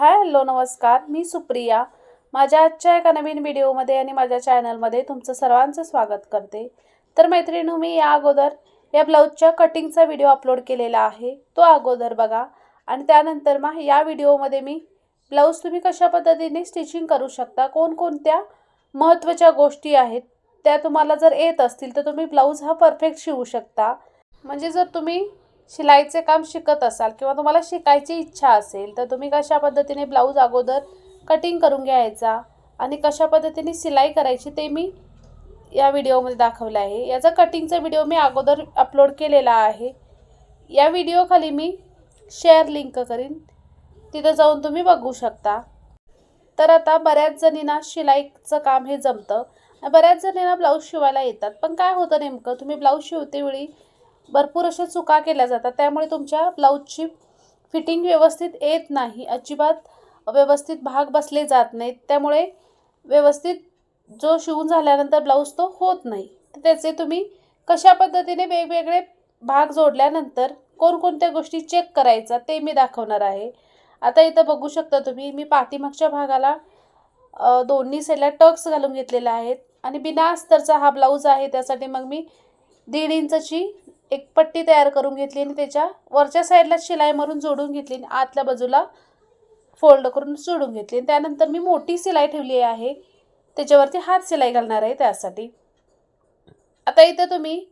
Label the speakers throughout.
Speaker 1: Hi hello नमस्कार. मी सुप्रिया. माझ्या आजच्या एका नवीन व्हिडिओमध्ये आणि माझ्या चॅनलमध्ये तुमचं सर्वांचं स्वागत करते. तर मैत्रिणी मी या अगोदर या ब्लाऊजच्या कटिंगचा व्हिडिओ अपलोड केलेला आहे. तो अगोदर बघा. आणि त्यानंतर मग या व्हिडिओमध्ये मी ब्लाऊज तुम्ही कशा पद्धतीने स्टिचिंग करू शकता कोणकोणत्या महत्त्वाच्या गोष्टी आहेत त्या तुम्हाला जर येत असतील तर तुम्ही ब्लाऊज हा परफेक्ट शिवू शकता. म्हणजे जर तुम्ही शिलाईचे काम शिकत असाल किंवा तुम्हाला शिकायची इच्छा असेल तर तुम्ही कशा पद्धतीने ब्लाऊज अगोदर कटिंग करून घ्यायचा आणि कशा पद्धतीने शिलाई करायची ते मी या व्हिडिओमध्ये दाखवलं आहे. याचा कटिंगचा व्हिडिओ मी अगोदर अपलोड केलेला आहे. या व्हिडिओखाली मी शेअर लिंक करीन. तिथं जाऊन तुम्ही बघू शकता. तर आता बऱ्याच जणींना शिलाईचं काम हे जमतं. बऱ्याच जणींना ब्लाऊज शिवायला येतात. पण काय होतं नेमकं? तुम्ही ब्लाऊज शिवतेवेळी भरपूर अशा चुका केल्या जातात. त्यामुळे तुमच्या ब्लाऊजची फिटिंग व्यवस्थित येत नाही. अजिबात व्यवस्थित भाग बसले जात नाहीत. त्यामुळे व्यवस्थित जो शिवून झाल्यानंतर ब्लाऊज तो होत नाही. तर त्याचे तुम्ही कशा पद्धतीने वेगवेगळे भाग जोडल्यानंतर कोणकोणत्या गोष्टी चेक करायचा ते मी दाखवणार आहे. आता इथं बघू शकता तुम्ही मी पाठीमागच्या भागाला दोन्ही साईडला टक्स घालून घेतलेले आहेत आणि बिना अस्तरचा हा ब्लाऊज आहे. त्यासाठी मग मी दीड इंचची एक पट्टी तयार करून घेतली आणि त्याच्या वरच्या साईडला शिलाई मारून जोडून घेतली आणि आतल्या बाजूला फोल्ड करून जोडून घेतली. आणि त्यानंतर मी मोठी शिलाई ठेवली आहे. त्याच्यावरती हात शिलाई घालणार आहे त्यासाठी. आता इथं तुम्ही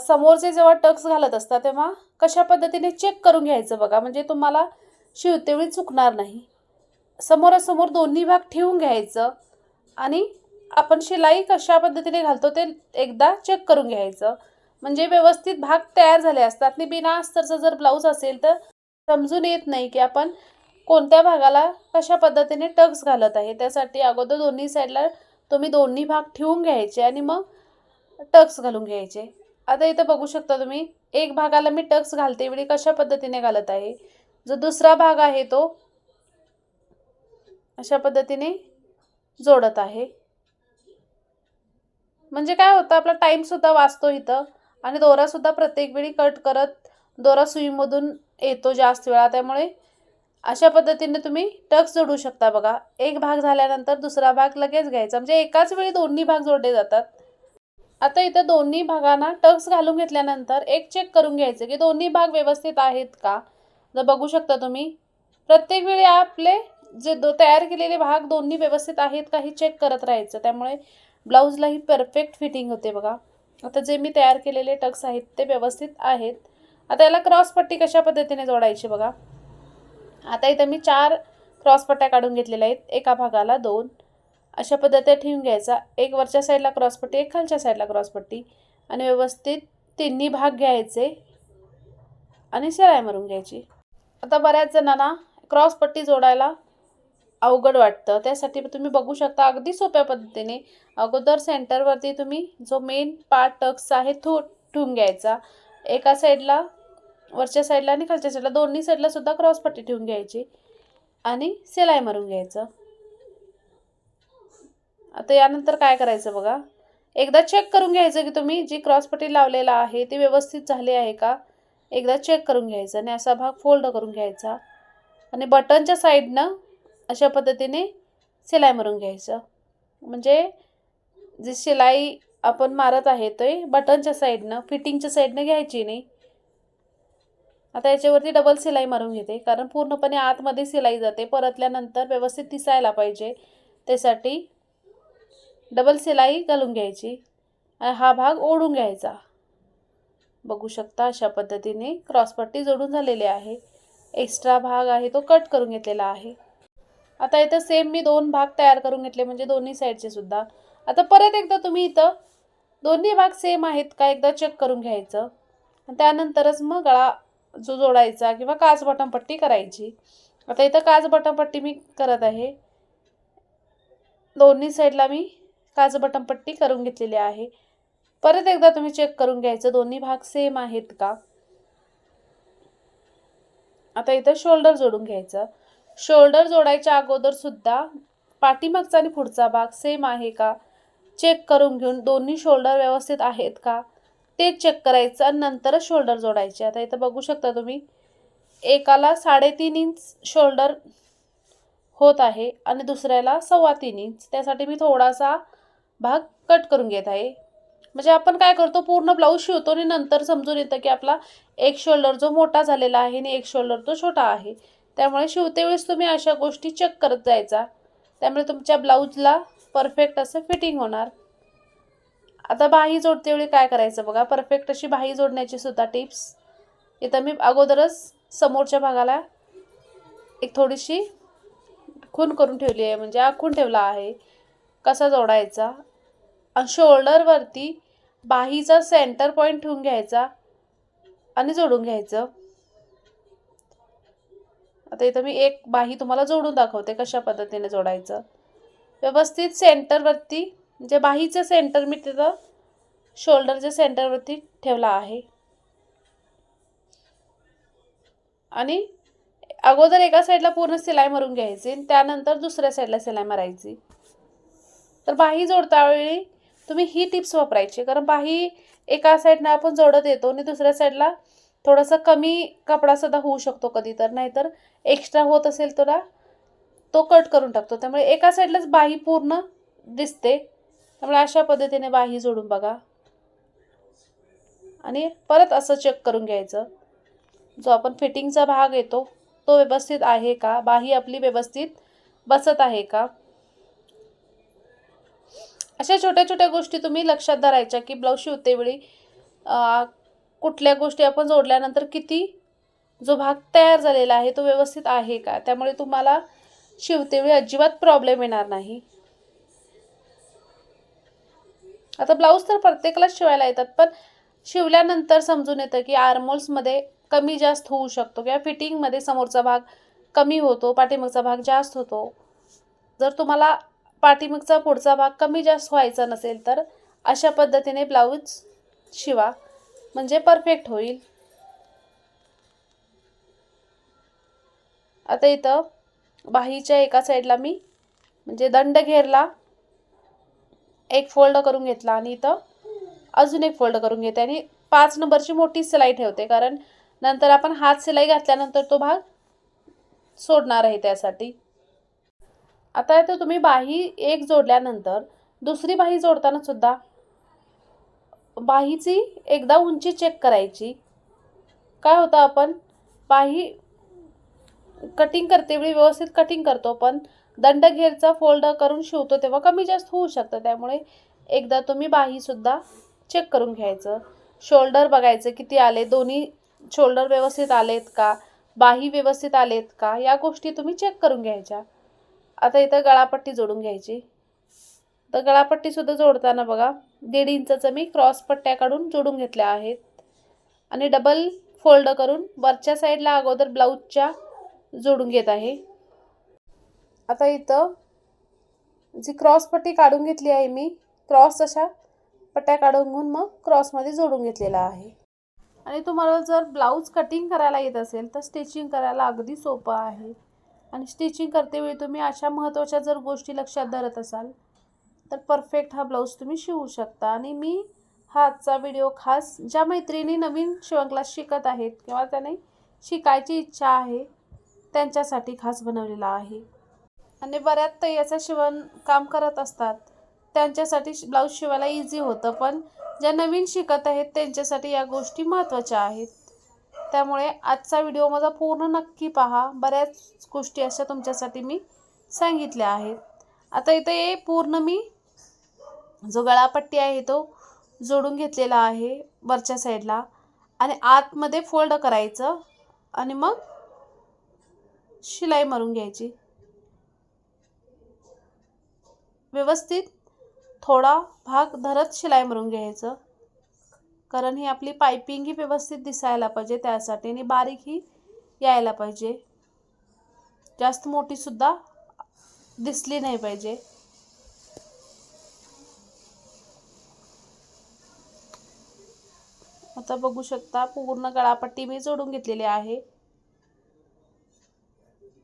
Speaker 1: समोरचे जेव्हा टक्स घालत असता तेव्हा कशा पद्धतीने चेक करून घ्यायचं बघा. म्हणजे तुम्हाला शिवतेवेळी चुकणार नाही. समोरासमोर दोन्ही भाग ठेवून घ्यायचं आणि आपण शिलाई कशा पद्धतीने घालतो ते एकदा चेक करून घ्यायचं. म्हणजे व्यवस्थित भाग तयार झाले असतात. आणि बिना अस्तरचा जर ब्लाऊज असेल तर समजून येत नाही की आपण कोणत्या भागाला कशा पद्धतीने टक्स घालत आहे. त्यासाठी अगोदर दोन्ही साईडला तुम्ही दोन्ही भाग ठेवून घ्यायचे आणि मग टक्स घालून घ्यायचे. आता इथं बघू शकता तुम्ही एक भागाला मी टक्स घालते वेळी कशा पद्धतीने घालत आहे. जो दुसरा भाग आहे तो अशा पद्धतीने जोडत आहे. म्हणजे काय होतं आपला टाईमसुद्धा वाचतो इथं. आणि दोरासुद्धा प्रत्येक वेळी कट करत दोरा सुईमधून येतो जास्त वेळा. त्यामुळे अशा पद्धतीने तुम्ही टक्स जोडू शकता बघा. एक भाग झाल्यानंतर दुसरा भाग लगेच घ्यायचा. म्हणजे एकाच वेळी दोन्ही भाग जोडले जातात. आता इथं दोन्ही भागांना टक्स घालून घेतल्यानंतर एक चेक करून घ्यायचं की दोन्ही भाग व्यवस्थित आहेत का? जर बघू शकता तुम्ही प्रत्येक वेळी आपले जे दो तयार केलेले भाग दोन्ही व्यवस्थित आहेत का हे चेक करत राहायचं. त्यामुळे ब्लाऊजला ही परफेक्ट फिटिंग होते बघा. आता जे मी तयार केलेले टक्स आहेत ते व्यवस्थित आहेत. आता याला क्रॉसपट्टी कशा पद्धतीने जोडायची बघा. आता इथं मी चार क्रॉस पट्ट्या काढून घेतलेल्या आहेत. एका भागाला दोन. अशा पद्धतीने ठेवून घ्यायचा. एक वरच्या साईडला क्रॉसपट्टी एक खालच्या साईडला क्रॉसपट्टी आणि व्यवस्थित तिन्ही भाग घ्यायचे आणि शिराय मारून घ्यायची. आता बऱ्याच जणांना क्रॉसपट्टी जोडायला अवघड वाटतं. त्यासाठी तुम्ही बघू शकता अगदी सोप्या पद्धतीने. अगोदर सेंटरवरती तुम्ही जो मेन पार्ट टक्स आहे तो ठेवून घ्यायचा. एका साईडला वरच्या साईडला आणि खालच्या साईडला दोन्ही साईडला सुद्धा क्रॉसपट्टी ठेवून घ्यायची आणि सिलाई मारून घ्यायचं. आता यानंतर काय करायचं बघा. एकदा चेक करून घ्यायचं की तुम्ही जी क्रॉसपट्टी लावलेला आहे ती व्यवस्थित झाली आहे का? एकदा चेक करून घ्यायचं आणि असा भाग फोल्ड करून घ्यायचा. आणि बटनच्या साईडनं अशा पद्धतीने शिलाई मारून घ्यायचं. म्हणजे जी शिलाई आपण मारत आहे ते बटनच्या साईडनं फिटिंगच्या साईडनं घ्यायची नाही. आता याच्यावरती डबल शिलाई मारून घेते कारण पूर्णपणे आतमध्ये शिलाई जाते. परतल्यानंतर व्यवस्थित दिसायला पाहिजे. त्यासाठी डबल शिलाई घालून घ्यायची. आणि हा भाग ओढून घ्यायचा. बघू शकता अशा पद्धतीने क्रॉसपट्टी जोडून झालेली आहे. एक्स्ट्रा भाग आहे तो कट करून घेतलेला आहे. आता इथं सेम मी दोन भाग तयार करून घेतले म्हणजे दोन्ही साईडचे सुद्धा. आता परत एकदा तुम्ही इथं दोन्ही भाग सेम आहेत का एकदा चेक करून घ्यायचं? त्यानंतरच मग गळा जो जोडायचा किंवा काच बटनपट्टी करायची. आता इथं काच बटनपट्टी मी करत आहे. दोन्ही साईडला मी काच बटनपट्टी करून घेतलेली आहे. परत एकदा तुम्ही चेक करून घ्यायचं दोन्ही भाग सेम आहेत का? आता इथं शोल्डर जोडून घ्यायचं. शोल्डर जोडायच्या अगोदर सुद्धा पाठीमागचा आणि पुढचा भाग सेम आहे का? चेक करून घेऊन दोन्ही शोल्डर व्यवस्थित आहेत का? ते चेक करायचं आणि नंतरच शोल्डर जोडायचे. आता इथं बघू शकता तुम्ही एकाला साडेतीन इंच शोल्डर होत आहे आणि दुसऱ्याला सव्वा तीन इंच त्यासाठी मी थोडासा भाग कट करून घेत आहे. म्हणजे आपण काय करतो पूर्ण ब्लाऊज शिवतो आणि नंतर समजून येतं की आपला एक शोल्डर जो मोठा झालेला आहे आणि एक शोल्डर तो छोटा आहे. त्यामुळे शिवते वेळेस तुम्ही अशा गोष्टी चेक करत जायचा. त्यामुळे तुमच्या ब्लाऊजला परफेक्ट असं फिटिंग होणार. आता बाही जोडते वेळी काय करायचं बघा? परफेक्ट अशी बाही जोडण्याची सुद्धा टिप्स इथं मी अगोदरच समोरच्या भागाला एक थोडीशी खून करून ठेवली आहे. म्हणजे आखून ठेवला आहे. कसा जोडायचा? आणि शोल्डरवरती बाहीचा सेंटर पॉईंट ठेवून घ्यायचा आणि जोडून घ्यायचं. आता इथं मी एक बाही तुम्हाला जोडून दाखवते कशा पद्धतीने जोडायचं. व्यवस्थित सेंटरवरती म्हणजे बाहीचं सेंटर मी तिथं शोल्डरच्या सेंटरवरती ठेवला आहे. आणि अगोदर एका साईडला पूर्ण सिलाई मारून घ्यायची आणि त्यानंतर दुसऱ्या साईडला सिलाई मारायची. तर बाही जोडता वेळी तुम्ही ही टिप्स वापरायची. कारण बाही एका साईडनं आपण जोडत येतो आणि दुसऱ्या साईडला थोडासा कमी कपडासुद्धा होऊ शकतो कधी तर नाहीतर एक्स्ट्रा होत असेल तर तो कट करून टाकतो. त्यामुळे एका साईडलाच बाही पूर्ण दिसते. त्यामुळे अशा पद्धतीने बाही जोडून बघा. आणि परत असं चेक करून घ्यायचं. जो आपण फिटिंगचा भाग येतो तो व्यवस्थित आहे का? बाही आपली व्यवस्थित बसत आहे का? अशा छोट्या छोट्या गोष्टी तुम्ही लक्षात धरायच्या की ब्लाऊज शिवतेवेळी कुठल्या गोष्टी आपण जोडल्यानंतर किती जो भाग तयार झालेला आहे तो व्यवस्थित आहे का? त्यामुळे तुम्हाला शिवतेवेळी अजिबात प्रॉब्लेम येणार नाही. आता ब्लाऊज तर प्रत्येकालाच शिवायला येतात पण शिवल्यानंतर समजून येतं की आर्मोल्समध्ये कमी जास्त होऊ शकतो किंवा फिटिंगमध्ये समोरचा भाग कमी होतो पाठीमागचा भाग जास्त होतो. जर तुम्हाला पाठीमागचा पुढचा भाग कमी जास्त व्हायचा नसेल तर अशा पद्धतीने ब्लाऊज शिवा. म्हणजे परफेक्ट होईल. आता इथं बाहीच्या एका साईडला मी म्हणजे दंड घेरला एक फोल्ड करून घेतला आणि इथं अजून एक फोल्ड करून घेते आणि पाच नंबरची मोठी सिलाई ठेवते कारण नंतर आपण हात सिलाई घातल्यानंतर तो भाग सोडणार आहे त्यासाठी. आता इथं तुम्ही बाही एक जोडल्यानंतर दुसरी बाही जोडताना सुद्धा बाहीची एकदा उंची चेक करायची. काय होतं आपण? बाही कटिंग करते वेळी व्यवस्थित कटिंग करतो पण दंडघेरचा फोल्ड करून शिवतो तेव्हा कमी जास्त होऊ शकतं. त्यामुळे एकदा तुम्ही बाहीसुद्धा चेक करून घ्यायचं. शोल्डर बघायचं किती आले दोन्ही शोल्डर व्यवस्थित आलेत का? बाही व्यवस्थित आलेत का? या गोष्टी तुम्ही चेक करून घ्यायच्या. आता इथं गळापट्टी जोडून घ्यायची. तर गळापट्टीसुद्धा जोडताना बघा. दीड इंचाचं मी क्रॉस पट्ट्या काढून जोडून घेतल्या आहेत. आणि डबल फोल्ड करून वरच्या साईडला अगोदर ब्लाऊजच्या जोडून घेत आहे. आता इथं जी क्रॉस पट्टी काढून घेतली आहे मी क्रॉस अशा पट्ट्या काढून घेऊन मग क्रॉसमध्ये जोडून घेतलेला आहे. आणि तुम्हाला जर ब्लाऊज कटिंग करायला येत असेल तर स्टिचिंग करायला अगदी सोपं आहे. आणि स्टिचिंग करतेवेळी तुम्ही अशा महत्त्वाच्या जर गोष्टी लक्षात धरत असाल तर परफेक्ट हा ब्लाऊज तुम्ही शिवू शकता. आणि मी हा आजचा व्हिडिओ खास ज्या मैत्रिणी नवीन शिवण क्लास शिकत आहेत किंवा त्याने शिकायची इच्छा आहे त्यांच्यासाठी खास बनवलेला आहे. आणि बऱ्याच ताई याचं शिवण काम करत असतात. त्यांच्यासाठी ब्लाऊज शिवायला इझी होतं पण ज्या नवीन शिकत आहेत त्यांच्यासाठी या गोष्टी महत्त्वाच्या आहेत. त्यामुळे आजचा व्हिडिओ माझा पूर्ण नक्की पहा. बऱ्याच गोष्टी अशा तुमच्यासाठी मी सांगितल्या आहेत. आता इथे पूर्ण मी जो गळापट्टी आहे तो जोडून घेतलेला आहे वरच्या साईडला. आणि आतमध्ये फोल्ड करायचं आणि मग शिलाई मारून घ्यायची. व्यवस्थित थोडा भाग धरत शिलाई मारून घ्यायचं. कारण ही आपली पायपिंग ही व्यवस्थित दिसायला पाहिजे त्यासाठी आणि बारीक ही यायला पाहिजे. जास्त मोठीसुद्धा दिसली नाही पाहिजे. आता बघू शकता पूर्ण गळापट्टी मी जोडून घेतलेली आहे.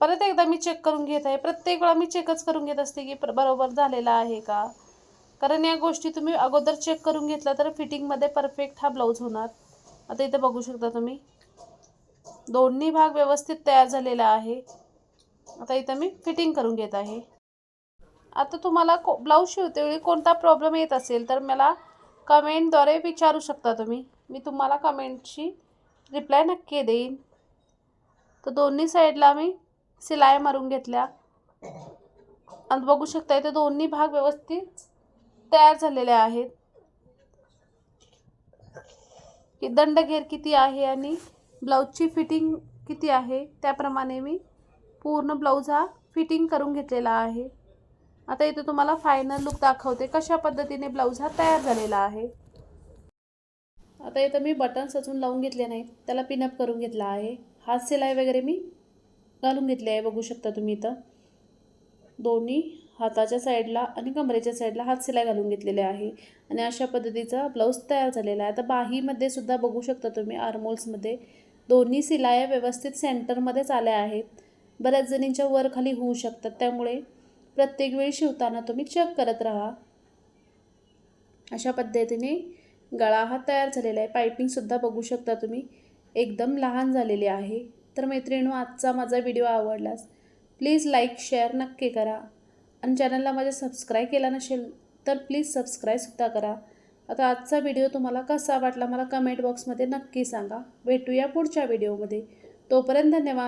Speaker 1: परत एकदा मी चेक करून घेत आहे. प्रत्येक वेळा मी चेकच करून घेत असते की बरोबर झालेला आहे का? कारण या गोष्टी तुम्ही अगोदर चेक करून घेतला तर फिटिंगमध्ये परफेक्ट हा ब्लाऊज होणार. आता इथे बघू शकता तुम्ही. दोन्ही भाग व्यवस्थित तयार झालेला आहे. आता इथं मी फिटिंग करून घेत आहे. आता तुम्हाला को ब्लाऊज शिवतेवेळी कोणता प्रॉब्लेम येत असेल तर मला कमेंटद्वारे विचारू शकता तुम्ही. मी तुम्हाला कमेंटची रिप्लाय नक्की देईन. तर दोन्ही साईडला मी शिलाई मारून घेतल्या. आणि बघू शकता इथे दोन्ही भाग व्यवस्थित तयार झालेले आहेत. की दंडघेर किती आहे आणि ब्लाऊजची फिटिंग किती आहे त्याप्रमाणे मी पूर्ण ब्लाऊज हा फिटिंग करून घेतलेला आहे. आता इथे तुम्हाला फायनल लुक दाखवते कशा पद्धतीने ब्लाऊज हा तयार झालेला आहे. आता इथं मी बटन्स अजून लावून घेतले नाहीत. त्याला पिनअप करून घेतला आहे. हात सिलाई वगैरे मी घालून घेतली आहे. बघू शकता तुम्ही इथं. दोन्ही हाताच्या साईडला आणि कमरेच्या साईडला हात सिलाई घालून घेतलेले आहे. आणि अशा पद्धतीचा ब्लाऊज तयार झालेला आहे. आता बाहीमध्ये सुद्धा बघू शकता तुम्ही आर्मोल्समध्ये दोन्ही सिलाया व्यवस्थित सेंटरमध्येच आल्या आहेत. बऱ्याच जणींच्या वर खाली होऊ शकतात. त्यामुळे प्रत्येक वेळी शिवताना तुम्ही चेक करत राहा. अशा पद्धतीने गळा हा तयार झालेला आहे. पायपिंगसुद्धा बघू शकता तुम्ही. एकदम लहान झालेली आहे. तर मैत्रिणू आजचा माझा व्हिडिओ आवडलास प्लीज लाईक शेअर नक्की करा. आणि चॅनलला माझ्या सबस्क्राईब केला नसेल तर प्लीज सबस्क्राईबसुद्धा करा. आता आजचा व्हिडिओ तुम्हाला कसा वाटला मला कमेंट बॉक्समध्ये नक्की सांगा. भेटूया पुढच्या व्हिडिओमध्ये. तोपर्यंत धन्यवाद.